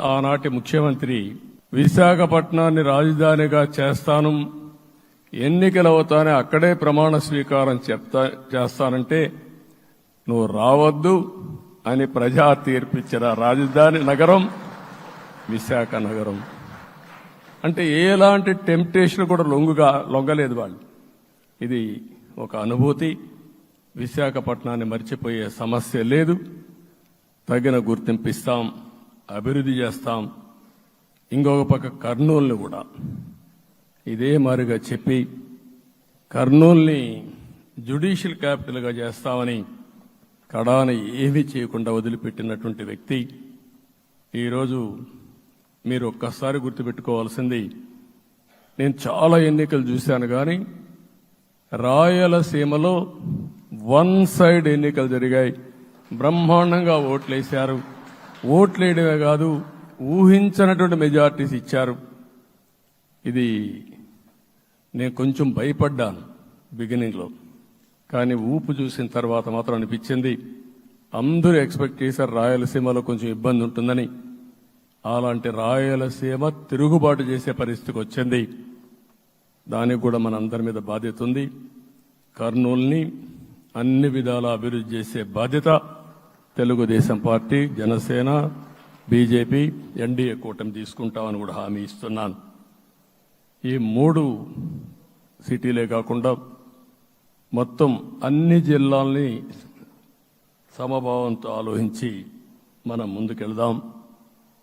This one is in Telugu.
ఆనాటి ముఖ్యమంత్రి విశాఖపట్నాన్ని రాజధానిగా చేస్తాను ఎన్నికలవుతానే అక్కడే ప్రమాణ స్వీకారం చెప్తా చేస్తానంటే నువ్వు రావద్దు అని ప్రజా తీర్పిచ్చిన రాజధాని నగరం విశాఖ నగరం. అంటే ఎలాంటి టెంప్టేషన్ కూడా లొంగుగా లొంగలేదు వాళ్ళు. ఇది ఒక అనుభూతి. విశాఖపట్నాన్ని మర్చిపోయే సమస్య లేదు. తగిన గుర్తింపు ఇస్తాం అభివృద్ధి చేస్తాం. ఇంకొక పక్క కర్నూలుని కూడా. ఇదే మారిగా చెప్పి కర్నూల్ని జ్యుడిషియల్ క్యాపిటల్గా చేస్తామని కడాన ఏమీ చేయకుండా వదిలిపెట్టినటువంటి వ్యక్తి ఈరోజు మీరు ఒక్కసారి గుర్తుపెట్టుకోవాల్సింది నేను చాలా ఎన్నికలు చూశాను కానీ రాయలసీమలో వన్ సైడ్ ఎన్నికలు జరిగాయి. బ్రహ్మాండంగా ఓట్లేశారు. ఓట్లేయడమే కాదు ఊహించనటువంటి మెజార్టీస్ ఇచ్చారు. ఇది నేను కొంచెం భయపడ్డాను బిగినింగ్లో కానీ ఊపు చూసిన తర్వాత మాత్రం అనిపించింది అందరూ ఎక్స్పెక్ట్ చేశారు రాయలసీమలో కొంచెం ఇబ్బంది ఉంటుందని. అలాంటి రాయలసీమ తిరుగుబాటు చేసే పరిస్థితికి వచ్చింది. దానికి కూడా మన అందరి మీద బాధ్యత ఉంది. కర్నూల్ని అన్ని విధాలా అభివృద్ధి చేసే బాధ్యత Telugu Desam party Janasena BJP NDA కూటమి తీసుకుంటామని కూడా హామీ ఇస్తున్నాను. ఈ మూడు సిటీలే కాకుండా మొత్తం అన్ని జిల్లాల్ని సమభావంతో ఆలోచించి మనం ముందుకెళ్దాం.